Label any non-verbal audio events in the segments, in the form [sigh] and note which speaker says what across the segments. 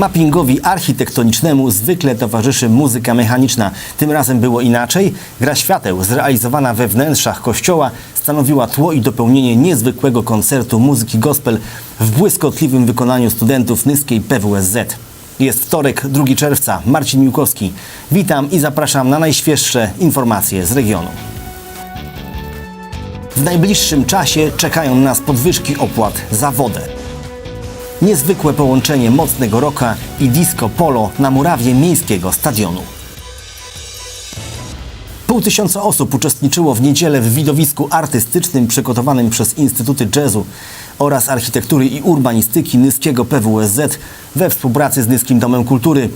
Speaker 1: Mappingowi architektonicznemu zwykle towarzyszy muzyka mechaniczna. Tym razem było inaczej. Gra świateł zrealizowana we wnętrzach kościoła stanowiła tło i dopełnienie niezwykłego koncertu muzyki gospel w błyskotliwym wykonaniu studentów Nyskiej PWSZ. Jest wtorek, 2 czerwca. Marcin Miłkowski. Witam i zapraszam na najświeższe informacje z regionu. W najbliższym czasie czekają nas podwyżki opłat za wodę. Niezwykłe połączenie mocnego rocka i disco polo na murawie miejskiego stadionu. Pół tysiąca osób uczestniczyło w niedzielę w widowisku artystycznym przygotowanym przez Instytuty Jazzu oraz Architektury i Urbanistyki Nyskiego PWSZ we współpracy z Nyskim Domem Kultury.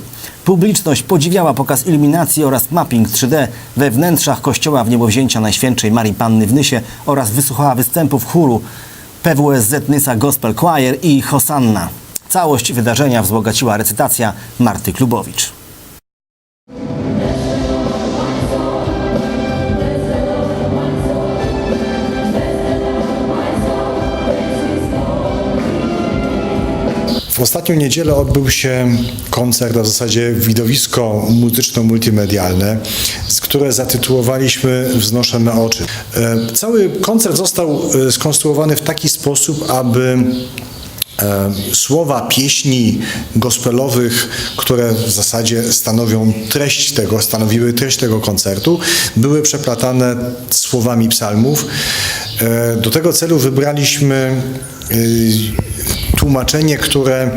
Speaker 1: Publiczność podziwiała pokaz iluminacji oraz mapping 3D we wnętrzach kościoła w niebowzięcia Najświętszej Marii Panny w Nysie oraz wysłuchała występów chóru PWSZ Nysa Gospel Choir i Hosanna. Całość wydarzenia wzbogaciła recytacja Marty Klubowicz.
Speaker 2: W ostatnią niedzielę odbył się koncert, a w zasadzie widowisko muzyczno-multimedialne, które zatytułowaliśmy Wznoszę me oczy. E, Cały koncert został e, skonstruowany w taki sposób, aby e, słowa pieśni gospelowych, które w zasadzie stanowią treść tego, stanowiły treść tego koncertu, były przeplatane słowami psalmów. Do tego celu wybraliśmy tłumaczenie, które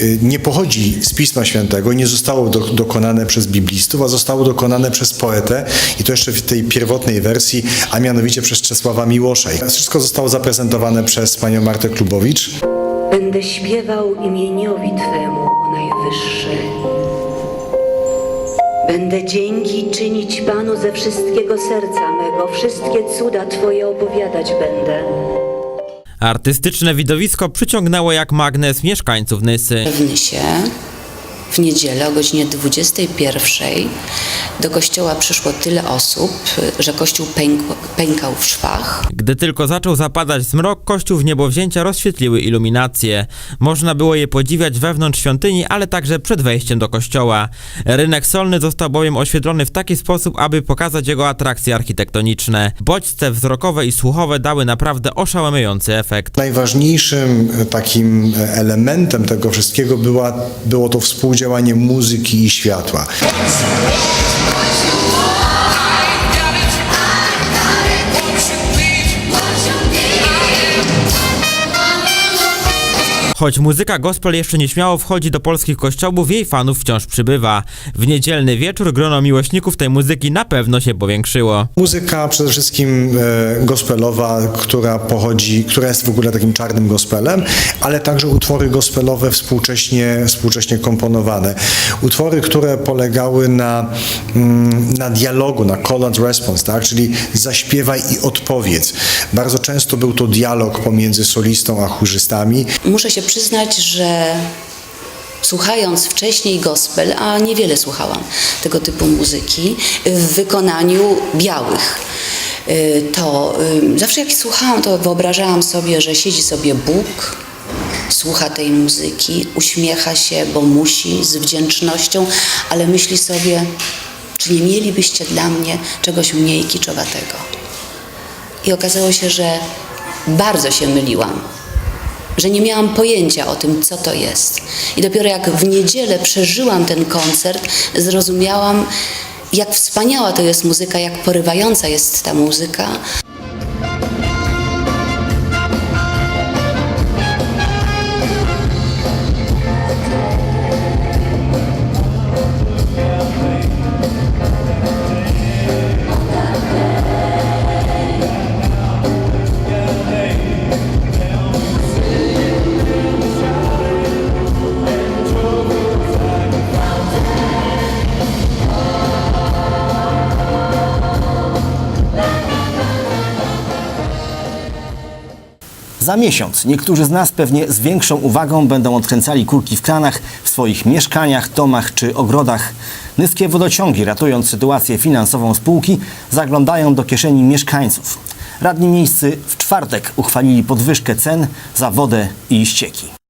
Speaker 2: y, nie pochodzi z Pisma Świętego, nie zostało do, dokonane przez biblistów, a zostało dokonane przez poetę i to jeszcze w tej pierwotnej wersji, a mianowicie przez Czesława Miłosza. I Wszystko zostało zaprezentowane przez panią Martę Klubowicz.
Speaker 3: Będę śpiewał imieniowi Twemu, o Najwyższy. Będę dzięki czynić Panu ze wszystkiego serca mego, wszystkie cuda Twoje opowiadać będę.
Speaker 4: Artystyczne widowisko przyciągnęło jak magnes mieszkańców Nysy.
Speaker 5: W niedzielę o godzinie 21 do kościoła przyszło tyle osób, że kościół pękł, pękał w szwach.
Speaker 4: Gdy tylko zaczął zapadać zmrok, kościół w niebowzięcia rozświetliły iluminacje. Można było je podziwiać wewnątrz świątyni, ale także przed wejściem do kościoła. Rynek solny został bowiem oświetlony w taki sposób, aby pokazać jego atrakcje architektoniczne. Bodźce wzrokowe i słuchowe dały naprawdę oszałamiający efekt.
Speaker 2: Najważniejszym takim elementem tego wszystkiego była, było to współdziałanie muzyki i światła.
Speaker 4: Choć muzyka gospel jeszcze nieśmiało wchodzi do polskich kościołów, jej fanów wciąż przybywa. W niedzielny wieczór grono miłośników tej muzyki na pewno się powiększyło.
Speaker 2: Muzyka przede wszystkim e, gospelowa, która pochodzi, która jest w ogóle takim czarnym gospelem, ale także utwory gospelowe współcześnie, współcześnie komponowane. Utwory, które polegały na, mm, na dialogu, na call and response, tak? czyli zaśpiewaj i odpowiedz. Bardzo często był to dialog pomiędzy solistą a chórzystami.
Speaker 5: Muszę się przyznać, że słuchając wcześniej gospel, a niewiele słuchałam tego typu muzyki, w wykonaniu białych, y, to y, zawsze jak słuchałam, to wyobrażałam sobie, że siedzi sobie Bóg, słucha tej muzyki, uśmiecha się, bo musi, z wdzięcznością, ale myśli sobie, czy nie mielibyście dla mnie czegoś mniej kiczowatego? I okazało się, że bardzo się myliłam że nie miałam pojęcia o tym, co to jest. I dopiero jak w niedzielę przeżyłam ten koncert, zrozumiałam, jak wspaniała to jest muzyka, jak porywająca jest ta muzyka.
Speaker 1: Za miesiąc niektórzy z nas pewnie z większą uwagą będą odkręcali kurki w kranach w swoich mieszkaniach, domach czy ogrodach. Nyskie wodociągi, ratując sytuację finansową spółki, zaglądają do kieszeni mieszkańców. Radni miejscy w czwartek uchwalili podwyżkę cen za wodę i ścieki.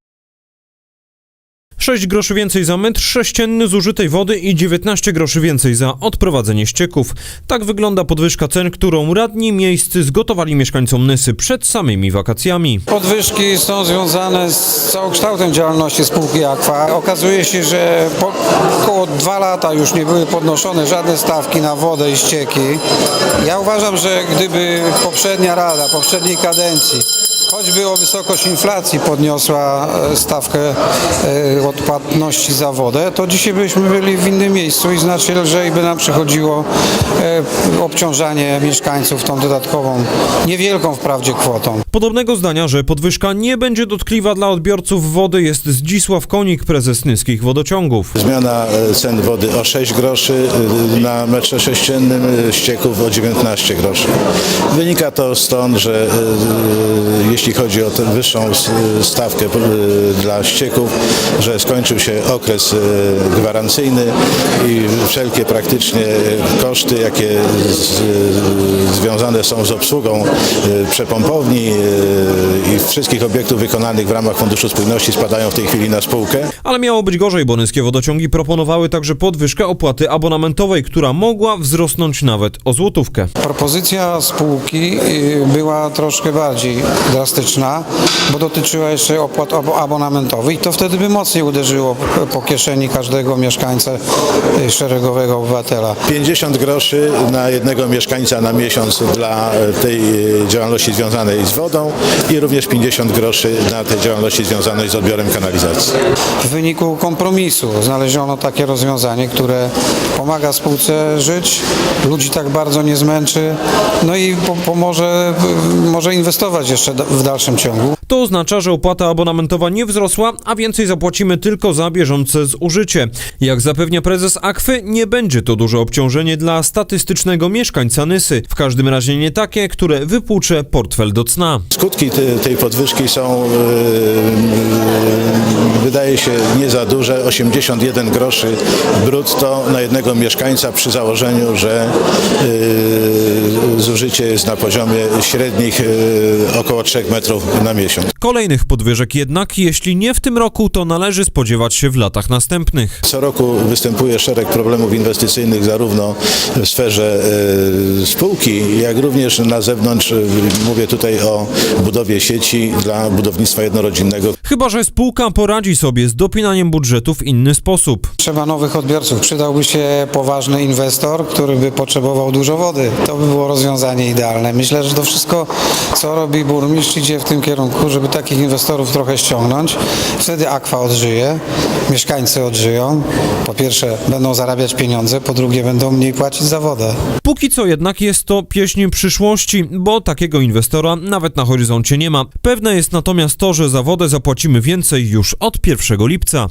Speaker 6: 6 groszy więcej za metr sześcienny zużytej wody i 19 groszy więcej za odprowadzenie ścieków. Tak wygląda podwyżka cen, którą radni miejscy zgotowali mieszkańcom Nysy przed samymi wakacjami.
Speaker 7: Podwyżki są związane z całokształtem działalności spółki Aqua. Okazuje się, że po około dwa lata już nie były podnoszone żadne stawki na wodę i ścieki. Ja uważam, że gdyby poprzednia rada, poprzedniej kadencji choćby o wysokość inflacji podniosła e, stawkę e, odpłatności za wodę, to dzisiaj byśmy byli w innym miejscu i znacznie lżej by nam przychodziło e, obciążanie mieszkańców tą dodatkową, niewielką wprawdzie kwotą.
Speaker 6: Podobnego zdania, że podwyżka nie będzie dotkliwa dla odbiorców wody jest Zdzisław Konik, prezes Nyskich Wodociągów.
Speaker 8: Zmiana cen wody o 6 groszy na metrze sześciennym, ścieków o 19 groszy. Wynika to stąd, że e, jeśli chodzi o tę wyższą stawkę e, dla ścieków, że skończył się okres e, gwarancyjny i wszelkie praktycznie koszty, jakie z, związane są z obsługą e, przepompowni i wszystkich obiektów wykonanych w ramach Funduszu Spójności spadają w tej chwili na spółkę.
Speaker 6: Ale miało być gorzej, bo Nyskie Wodociągi proponowały także podwyżkę opłaty abonamentowej, która mogła wzrosnąć nawet o złotówkę.
Speaker 7: Propozycja spółki y, była troszkę bardziej drastyczna, bo dotyczyła jeszcze opłat abo- abonamentowych i to wtedy by mocniej uderzyło po- kieszeni każdego mieszkańca y, szeregowego obywatela.
Speaker 8: 50 groszy na jednego mieszkańca na miesiąc dla e, tej e, działalności związanej z wodą i również 50 groszy na tej działalności związanej z odbiorem kanalizacji.
Speaker 7: W wyniku kompromisu znaleziono takie rozwiązanie, które pomaga spółce żyć, ludzi tak bardzo nie zmęczy, no i po- pomoże y, może inwestować jeszcze w dalszym ciągu.
Speaker 6: To oznacza, że opłata abonamentowa nie wzrosła, a więcej zapłacimy tylko za bieżące zużycie. Jak zapewnia prezes Akwy, nie będzie to duże obciążenie dla statystycznego mieszkańca Nysy. W każdym razie nie takie, które wypłucze portfel do cna.
Speaker 8: Skutki te, tej podwyżki są, e, wydaje się, nie za duże. 81 groszy brutto na jednego mieszkańca przy założeniu, że e, zużycie jest na poziomie średnich około 3 metrów na miesiąc.
Speaker 6: Kolejnych podwyżek jednak, jeśli nie w tym roku, to należy spodziewać się w latach następnych.
Speaker 8: Co roku występuje szereg problemów inwestycyjnych zarówno w sferze e, spółki, jak również na zewnątrz. E, Mówię tutaj o budowie sieci dla budownictwa jednorodzinnego.
Speaker 6: Chyba, że spółka poradzi sobie z dopinaniem budżetu w inny sposób.
Speaker 7: Trzeba nowych odbiorców. Przydałby się poważny inwestor, który by potrzebował dużo wody. To by było rozwiązanie idealne. Myślę, że to wszystko, co robi burmistrz, idzie w tym kierunku, żeby takich inwestorów trochę ściągnąć. Wtedy Aqua odżyje, mieszkańcy odżyją. Po pierwsze, będą zarabiać pieniądze, po drugie, będą mniej płacić za wodę.
Speaker 6: Póki co jednak jest to pieśń przyszłości, bo takiego inwestora nawet na horyzoncie nie ma. Pewne jest natomiast to, że za wodę zapłacimy więcej już od 1 lipca.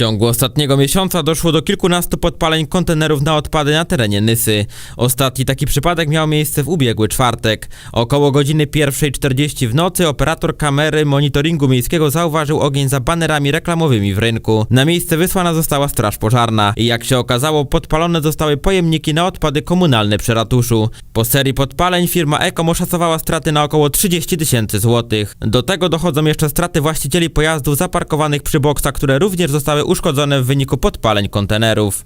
Speaker 4: Ciągu ostatniego miesiąca doszło do kilkunastu podpaleń kontenerów na odpady na terenie Nysy. Ostatni taki przypadek miał miejsce w ubiegły czwartek. Około godziny 1.40 w nocy operator kamery monitoringu miejskiego zauważył ogień za banerami reklamowymi w rynku. Na miejsce wysłana została straż pożarna i jak się okazało podpalone zostały pojemniki na odpady komunalne przy ratuszu. Po serii podpaleń firma Ecom oszacowała straty na około 30 tysięcy złotych. Do tego dochodzą jeszcze straty właścicieli pojazdów zaparkowanych przy boksach, które również zostały uszkodzone w wyniku podpaleń kontenerów.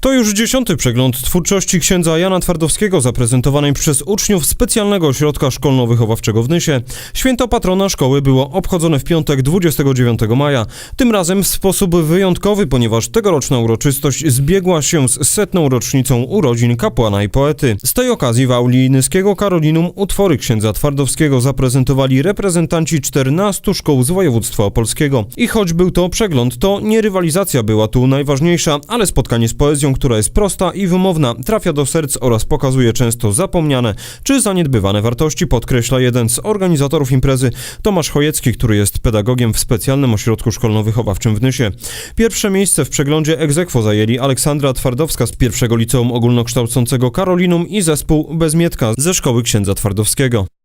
Speaker 6: To już dziesiąty przegląd twórczości księdza Jana Twardowskiego zaprezentowanej przez uczniów specjalnego ośrodka szkolno-wychowawczego w Nysie. Święto patrona szkoły było obchodzone w piątek 29 maja. Tym razem w sposób wyjątkowy, ponieważ tegoroczna uroczystość zbiegła się z setną rocznicą urodzin kapłana i poety. Z tej okazji w auli Nyskiego Karolinum utwory księdza Twardowskiego zaprezentowali reprezentanci 14 szkół z województwa opolskiego. I choć był to przegląd, to nie rywalizacja była tu najważniejsza, ale spotkanie z poezją, która jest prosta i wymowna, trafia do serc oraz pokazuje często zapomniane czy zaniedbywane wartości, podkreśla jeden z organizatorów imprezy, Tomasz Chojecki, który jest pedagogiem w specjalnym ośrodku szkolno-wychowawczym w Nysie. Pierwsze miejsce w przeglądzie egzekwo zajęli Aleksandra Twardowska z pierwszego liceum ogólnokształcącego Karolinum i zespół Bezmietka ze szkoły księdza Twardowskiego.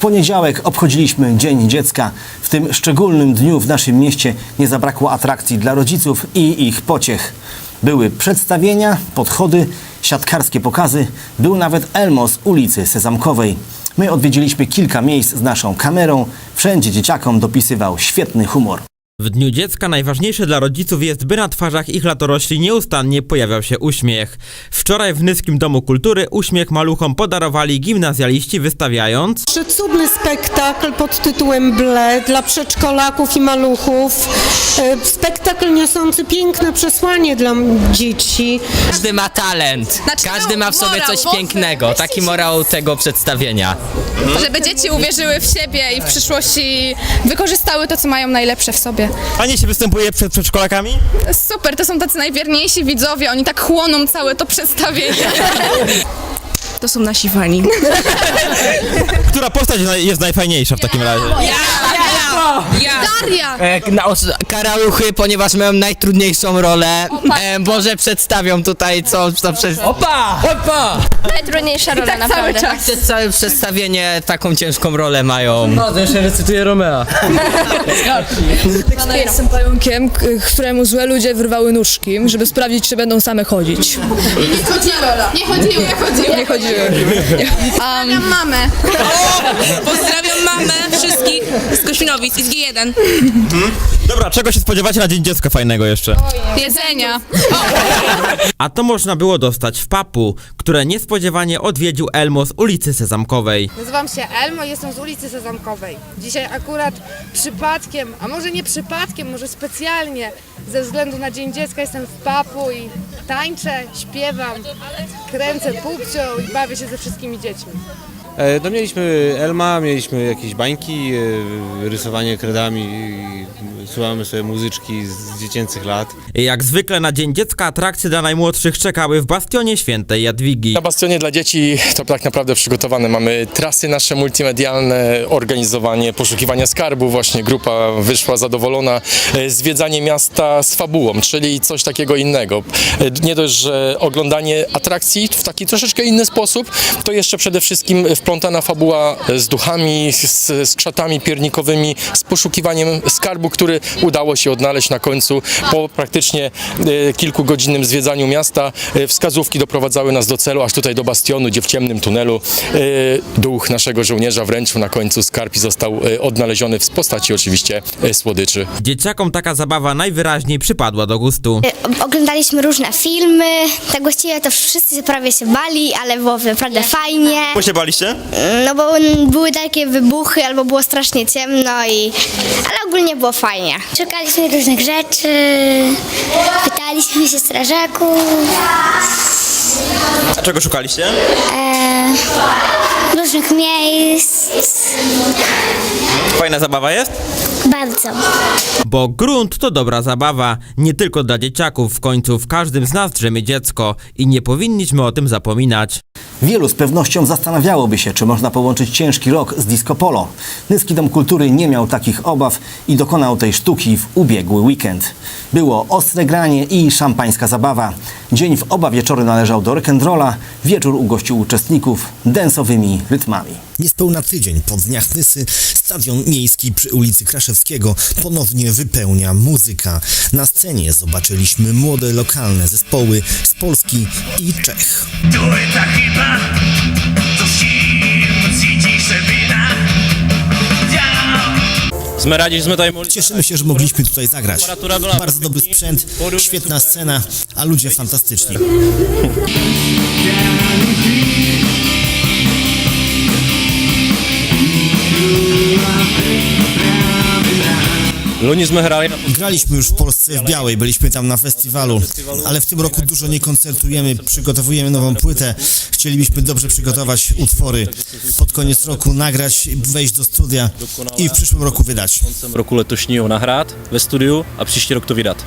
Speaker 1: Poniedziałek obchodziliśmy Dzień Dziecka. W tym szczególnym dniu w naszym mieście nie zabrakło atrakcji dla rodziców i ich pociech. Były przedstawienia, podchody, siatkarskie pokazy, był nawet Elmo z ulicy Sezamkowej. My odwiedziliśmy kilka miejsc z naszą kamerą, wszędzie dzieciakom dopisywał świetny humor.
Speaker 4: W Dniu Dziecka najważniejsze dla rodziców jest, by na twarzach ich latorośli nieustannie pojawiał się uśmiech. Wczoraj w Nyskim Domu Kultury uśmiech maluchom podarowali gimnazjaliści wystawiając
Speaker 9: Cudny spektakl pod tytułem Ble dla przedszkolaków i maluchów. E, Spektakl niosący piękne przesłanie dla dzieci.
Speaker 10: Każdy ma talent.
Speaker 11: Znaczy,
Speaker 10: Każdy ma w sobie coś pięknego. Taki morał tego przedstawienia.
Speaker 11: Żeby dzieci uwierzyły w siebie i w przyszłości wykorzystały to, co mają najlepsze w sobie.
Speaker 4: Fajnie się występuje przed przedszkolakami?
Speaker 11: Super, to są tacy najwierniejsi widzowie, oni tak chłoną całe to przedstawienie. To są nasi fani. [laughs]
Speaker 4: Która postać jest najfajniejsza w takim razie?
Speaker 11: Daria!
Speaker 10: E, na, os- karaluchy, ponieważ mają najtrudniejszą rolę. E, może przedstawią tutaj co, co przez... Opa! Opa!
Speaker 11: Najtrudniejsza rola, tak naprawdę. Cały czas.
Speaker 10: Przez całe przedstawienie taką ciężką rolę mają.
Speaker 12: Ja jestem pająkiem, k- któremu złe ludzie wyrwały nóżki, żeby sprawdzić, czy będą same chodzić.
Speaker 11: Nie chodziły, nie chodziły, nie chodziły.
Speaker 12: Nie chodziły.
Speaker 11: Pozdrawiam mamę.
Speaker 12: Pozdrawiam mamę wszystkich z Kośminowic i z G1.
Speaker 4: Dobra, czego się spodziewacie na Dzień Dziecka fajnego jeszcze?
Speaker 11: Jedzenia.
Speaker 4: A to można było dostać w papu, które niespodziewanie odwiedził Elmo z ulicy Sezamkowej.
Speaker 13: Nazywam się Elmo, jestem z ulicy Sezamkowej. Dzisiaj akurat przypadkiem, a może nie przypadkiem, może specjalnie, ze względu na Dzień Dziecka jestem w papu i tańczę, śpiewam, kręcę pupcią i bawię się ze wszystkimi dziećmi.
Speaker 7: E, No mieliśmy Elma, mieliśmy jakieś bańki, e, rysowanie kredami, słuchamy sobie muzyczki z dziecięcych lat.
Speaker 4: Jak zwykle na Dzień Dziecka atrakcje dla najmłodszych czekały w bastionie świętej Jadwigi.
Speaker 14: Na Bastionie dla dzieci to tak naprawdę przygotowane. Mamy trasy nasze multimedialne, organizowanie poszukiwania skarbu. Właśnie grupa wyszła zadowolona. E, Zwiedzanie miasta z fabułą, czyli coś takiego innego. E, Nie dość, że oglądanie atrakcji w taki troszeczkę inny sposób, to jeszcze przede wszystkim wplątana fabuła z duchami, z, z krzatami piernikowymi, z poszukiwaniem skarbu, który udało się odnaleźć na końcu po praktycznie e, kilkugodzinnym zwiedzaniu miasta. E, Wskazówki doprowadzały nas do celu, aż tutaj do bastionu, gdzie w ciemnym tunelu e, duch naszego żołnierza wręczył na końcu skarb i został odnaleziony w postaci oczywiście słodyczy.
Speaker 4: Dzieciakom taka zabawa najwyraźniej przypadła do gustu.
Speaker 13: Oglądaliśmy różne filmy, tak właściwie to wszyscy prawie się bali, ale było naprawdę fajnie.
Speaker 4: Bo się baliście?
Speaker 13: No bo były takie wybuchy, albo było strasznie ciemno i... Ale ogólnie było fajnie. Szukaliśmy różnych rzeczy, pytaliśmy się strażaków,
Speaker 4: A czego szukaliście?
Speaker 13: e, różnych miejsc.
Speaker 4: Fajna zabawa jest?
Speaker 13: Bardzo.
Speaker 4: Bo grunt to dobra zabawa, nie tylko dla dzieciaków, w końcu w każdym z nas drzemie dziecko i nie powinniśmy o tym zapominać.
Speaker 1: Wielu z pewnością zastanawiałoby się, czy można połączyć ciężki rok z disco polo. Nyski Dom Kultury nie miał takich obaw i dokonał tej sztuki w ubiegły weekend. Było ostre granie i szampańska zabawa. Dzień w oba wieczory należał do rock'n'rolla, wieczór ugościł uczestników densowymi rytmami. Niespełna tydzień po dniach Nysy stadion miejski przy ulicy Kraszewskiego ponownie wypełnia muzyka. Na scenie zobaczyliśmy młode lokalne zespoły z Polski i Czech. Cieszymy się, że mogliśmy tutaj zagrać. Bardzo dobry sprzęt, świetna scena, a ludzie fantastyczni. [laughs] Graliśmy już w Polsce w Białej, byliśmy tam na festiwalu, ale w tym roku dużo nie koncertujemy, przygotowujemy nową płytę. Chcielibyśmy dobrze przygotować utwory, pod koniec roku nagrać, wejść do studia i w przyszłym roku wydać.
Speaker 14: Koncem roku letošního nahrát ve studiu a příští rok to vydat.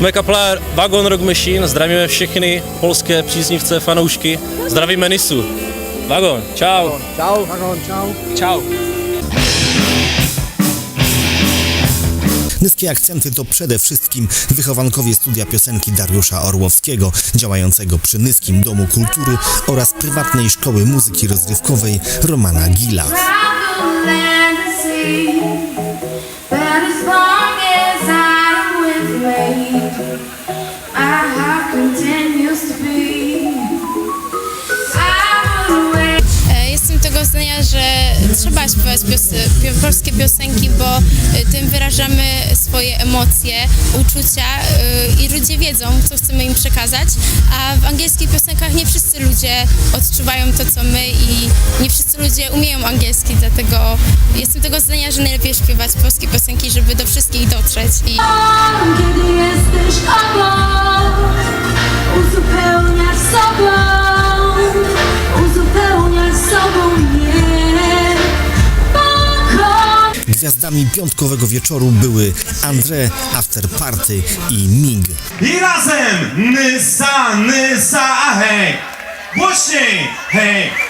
Speaker 14: Jsme kapela wagon Rock Machine, zdravíme všechny polské příznivce, fanoušky, zdravíme Nisu. Vagon, čau. Čau. Vagon, čau. Čau.
Speaker 1: Niskie akcenty to przede wszystkim wychowankowie studia piosenki Dariusza Orłowskiego, działającego przy Nyskim Domu Kultury oraz prywatnej szkoły muzyki rozrywkowej Romana Gila.
Speaker 11: Trzeba śpiewać pios- pio- polskie piosenki, bo e, tym wyrażamy swoje emocje, uczucia e, i ludzie wiedzą, co chcemy im przekazać, a w angielskich piosenkach nie wszyscy ludzie odczuwają to, co my i nie wszyscy ludzie umieją angielski, dlatego jestem tego zdania, że najlepiej śpiewać polskie piosenki, żeby do wszystkich dotrzeć. I...
Speaker 15: Kiedy jesteś obok, uzupełniasz sobą,
Speaker 1: Gwiazdami piątkowego wieczoru były André, After Party i Mig.
Speaker 16: I razem! Nysa, nysa, hej! Głośniej! Hej!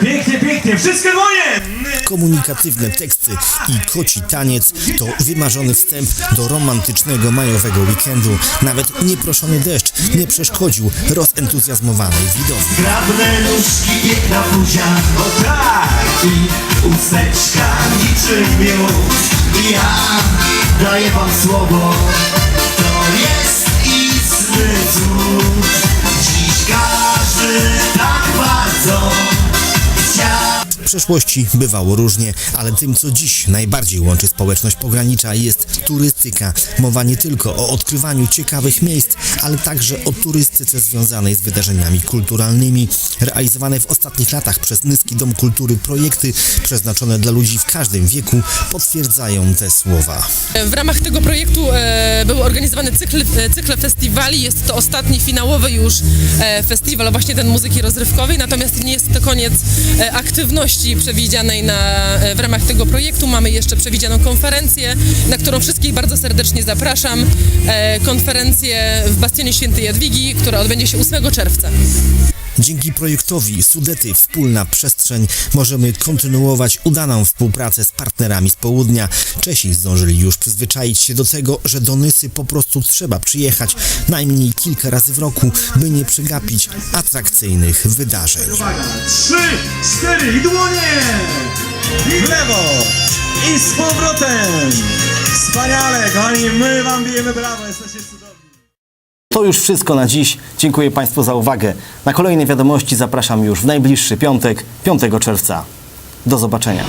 Speaker 16: Pięknie, pięknie! Wszystkie dłonie!
Speaker 1: Komunikatywne teksty i koci taniec to wymarzony wstęp do romantycznego majowego weekendu. Nawet nieproszony deszcz nie przeszkodził rozentuzjazmowanej widowni.
Speaker 16: Grabne nóżki, piękna buzia, o tak! I usteczka niczym miód. I ja daję wam słowo, to jest istny cud.
Speaker 1: Przeszłości bywało różnie, ale tym, co dziś najbardziej łączy społeczność pogranicza jest turystyka. Mowa nie tylko o odkrywaniu ciekawych miejsc, ale także o turystyce związanej z wydarzeniami kulturalnymi. Realizowane w ostatnich latach przez Nyski Dom Kultury projekty przeznaczone dla ludzi w każdym wieku potwierdzają te słowa.
Speaker 17: W ramach tego projektu e, był organizowany cykl, e, cykl festiwali. Jest to ostatni, finałowy już e, festiwal, właśnie ten muzyki rozrywkowej. Natomiast nie jest to koniec e, aktywności przewidzianej na, e, w ramach tego projektu. Mamy jeszcze przewidzianą konferencję, na którą wszystkich bardzo serdecznie zapraszam. E, konferencję w Bastionie Świętej Jadwigi, która odbędzie się 8 czerwca.
Speaker 1: Dzięki projektowi Sudety Wspólna Przestrzeń możemy kontynuować udaną współpracę z partnerami z południa. Czesi zdążyli już przyzwyczaić się do tego, że do Nysy po prostu trzeba przyjechać najmniej kilka razy w roku, by nie przegapić atrakcyjnych wydarzeń.
Speaker 16: Trzy, cztery i dłonie! W lewo! I z powrotem! Wspaniale, kochani, my wam bijemy brawo, jesteście cudowni.
Speaker 1: To już wszystko na dziś. Dziękuję Państwu za uwagę. Na kolejne wiadomości zapraszam już w najbliższy piątek, 5 czerwca. Do zobaczenia.